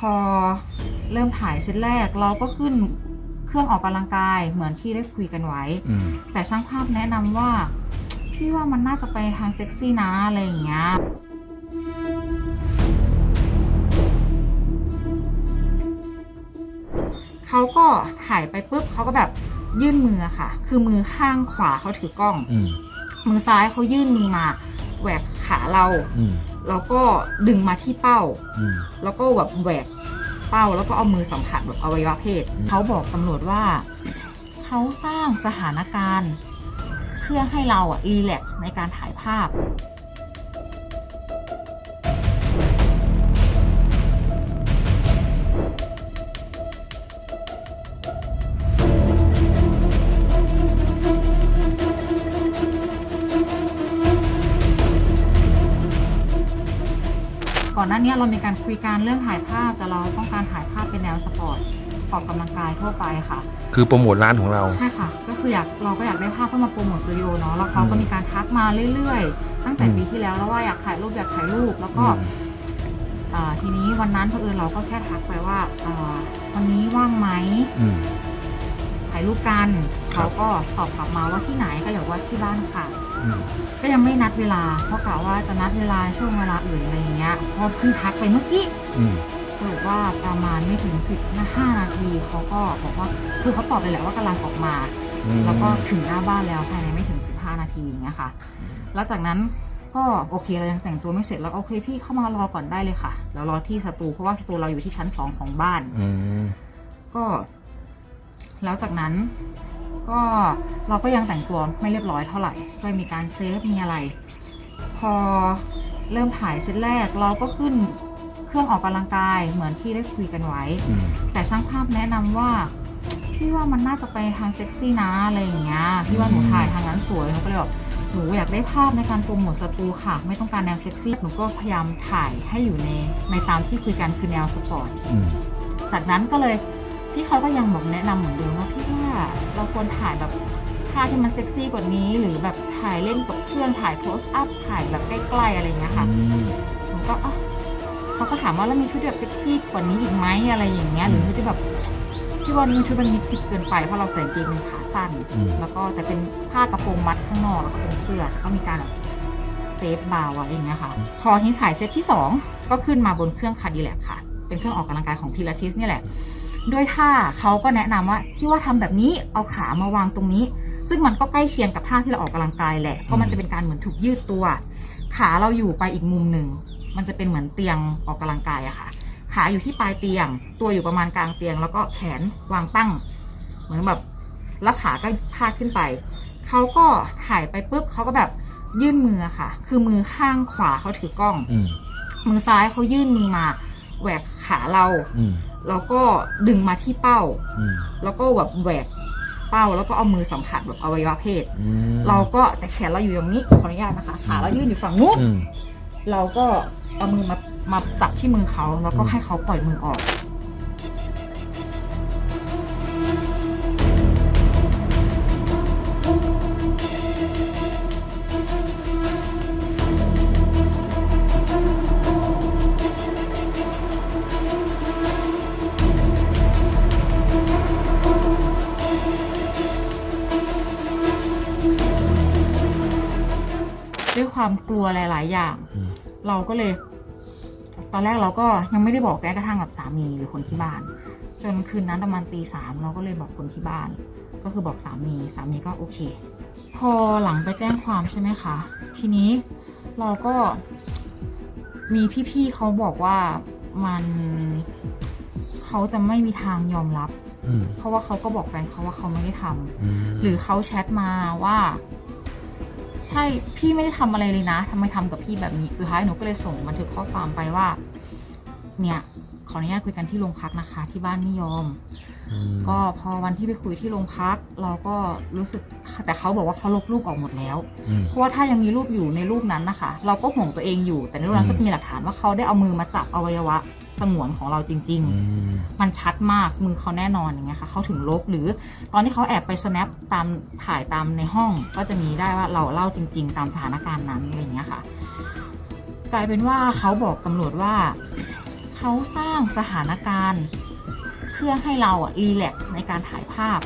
พอเริ่มถ่ายเซตแรกเราก็ขึ้นเครื่องออกกำลังกายเหมือนที่ได้คุยกันไว้อืมแต่ช่างภาพแนะนำว่า พี่ว่ามันน่าจะไปทางเซ็กซี่นะอะไรอย่างเงี้ยเขาก็ถ่ายไปปุ๊บเขาก็แบบยื่นมือค่ะ คือมือข้างขวาเขาถือกล้องอืมมือซ้ายเขายื่นมือมาแหวกขาเราอืม แล้วก็ดึงมาที่เป้า อืม แล้วก็แบบแหวกเป้าแล้วก็เอามือสัมผัสแบบอวัยวะเพศ อืม เขาบอกตำรวจว่า เขาสร้างสถานการณ์ เพื่อให้เราอะรีแลกซ์ในการถ่ายภาพ ก่อนหน้านี้เรามีการคุยกันเรื่องถ่ายภาพแต่เราต้องการถ่ายภาพเป็นแนวสปอร์ตออกกำลังกายทั่วไปค่ะ คือโปรโมทร้านของเรา ใช่ค่ะ ก็คืออยากเราก็อยากได้ภาพเพื่อมาโปรโมทสตูดิโอเนาะแล้วเขาก็อืมมีการทักมาเรื่อยๆ ตั้งแต่อืมปีที่แล้วแล้วว่าอยากถ่ายรูปอยากถ่ายรูปแล้วก็อืมอ่าทีนี้วันนั้นเผอิญเราก็แค่ทักไปว่าอ่าวันนี้ว่างไหมอืมถ่ายรูปกัน ครัเขาบก็ตอบกลับมาว่าที่ไหนก็อยากว่าที่บ้านค่ะ อืมก็ยังไม่นัดเวลา เพราะกะว่าจะนัดเวลาช่วงเวลาอื่นอะไรอย่างเงี้ยพอเพิ่งทักไปเมื่อกี้อืมสรุปว่าประมาณไม่ถึง10นาห้านาทีเขาก็บอกว่าคือเขาตอบไปแหละว่ากำลังออกมา อืม แล้วก็ถึงหน้าบ้านแล้วภายในไม่ถึง 15 นาทีอย่างเงี้ยค่ะ แล้วจากนั้นก็โอเคเรายังแต่งตัวไม่เสร็จแล้วโอเคพี่เข้ามารอก่อนได้เลยค่ะ แล้วรอที่สตูเพราะว่าสตูเราอยู่ที่ชั้นสองของบ้าน อืมก็ แล้วจากนั้นก็เราก็ยังแต่งตัวไม่เรียบร้อยเท่าไหร่ ก็มีการเซฟมีอะไร พอเริ่มถ่ายเซตแรกเราก็ขึ้นเครื่องออกกำลังกายเหมือนที่ได้คุยกันไว้อืมแต่ช่างภาพแนะนำว่าพี่ว่ามันน่าจะไปทางเซ็กซี่นะอะไรอย่างเงี้ยพี่ว่าหนูถ่ายทางนั้นสวยหนูก็เลยแบบหนูอยากได้ภาพในการโปรโมทสตูค่ะ ไม่ต้องการแนวเซ็กซี่หนูก็พยายามถ่ายให้อยู่ในในตามที่คุยกันคือแนวสปอร์ตอืมจากนั้นก็เลย พี่เขาก็ยังบอกแนะนำเหมือนเดิมว่าพี่ว่าเราควรถ่ายแบบท่าที่มันเซ็กซี่กว่านี้ หรือแบบถ่ายเล่นกับเครื่องถ่าย close up ถ่ายแบบใกล้ๆอะไรอย่างเงี้ยค่ะอืมผมก็อะเขาก็ถามว่าแล้วมีชุดแบบเซ็กซี่กว่านี้อีกไหมอะไรอย่างเงี้ยหรือชุดที่แบบพี่ว่านี่ชุดมันมิดชิดเกินไปเพราะเราใส่กางเกงเป็นขาสั้นอืมแล้วก็แต่เป็นผ้ากระโปรงมัดข้างนอกแล้วก็เป็นเสื้อก็มีการแบบเซฟบาร์ไว้อย่างเงี้ยค่ะ พอที่ถ่ายเซตที่ 2 ก็ขึ้นมาบนเครื่องคาร์ดีแลกค่ะ เป็นเครื่องออกกำลังกายของพิลาทิสนี่แหละ ด้วยท่าเขาก็แนะนำว่าที่ว่าทำแบบนี้เอาขามาวางตรงนี้ ซึ่งมันก็ใกล้เคียงกับท่าที่เราออกกำลังกายแหละเพราะมันจะเป็นการเหมือนถูกยืดตัว ขาเราอยู่ไปอีกมุมหนึ่งมันจะเป็นเหมือนเตียงออกกำลังกายอะค่ะ ขาอยู่ที่ปลายเตียง ตัวอยู่ประมาณกลางเตียง แล้วก็แขนวางตั้ง เหมือนแบบแล้วขาก็พาดขึ้นไปเขาก็ถ่ายไปปุ๊บเขาก็แบบยื่นมือค่ะ คือมือข้างขวาเขาถือกล้องอืมมือซ้ายเขายื่นมือมาแหวกขาเราอืม แล้วก็ดึงมาที่เป้าอืมแล้วก็แบบแหวกเป้าแล้วก็เอามือสัมผัสแบบอวัยวะเพศอืมเราก็แต่แขนเราอยู่อย่างนี้ขออนุญาตนะคะขาเรายื่นอยู่ฝั่งนู้นอืมเราก็เอามือมามาจับที่มือเขาแล้วก็อืมให้เขาปล่อยมือออก ด้วยความกลัวหลาย ๆ อย่างอืมเราก็เลย ตอนแรกเราก็ยังไม่ได้บอกแม้กระทั่งกับสามีหรือคนที่บ้าน จนคืนนั้นประมาณตีสามเราก็เลยบอกคนที่บ้าน ก็คือบอกสามีสามีก็โอเค พอหลังไปแจ้งความใช่ไหมคะ ทีนี้เราก็มีพี่ ๆเขาบอกว่ามันเขาจะไม่มีทางยอมรับอืมเพราะว่าเขาก็บอกแฟนเขาว่าเขาไม่ได้ทำอืมหรือเขาแชทมาว่า ใช่พี่ไม่ได้ทำอะไรเลยนะทำไมทำกับพี่แบบนี้สุดท้ายหนูก็เลยส่งบันทึกข้อความไปว่า เนี่ยขออนุญาตคุยกันที่โรงพักนะคะ ที่บ้านนิยมอืมก็พอวันที่ไปคุยที่โรงพัก เราก็รู้สึกแต่เขาบอกว่าเขาลบรูปออกหมดแล้วอืมเพราะว่าถ้ายังมีรูปอยู่ในรูปนั้นนะคะ เราก็ห่วงตัวเองอยู่แต่ในรูปนั้นอืมก็จะมีหลักฐานว่าเขาได้เอามือมาจับอวัยวะ สงวนของเราจริงๆอืมมันชัดมากมือเขาแน่นอนอย่างเงี้ยค่ะเขาถึงลบหรือตอนที่เขาแอบไป snap ตามถ่ายตามในห้อง ก็จะมีได้ว่าเราเล่าจริง ๆ ตามสถานการณ์นั้นอะไรอย่างเงี้ยค่ะ กลายเป็นว่าเขาบอกตำรวจว่าเขาสร้างสถานการณ์ เพื่อให้เราอะรีแลกซ์ในการถ่ายภาพ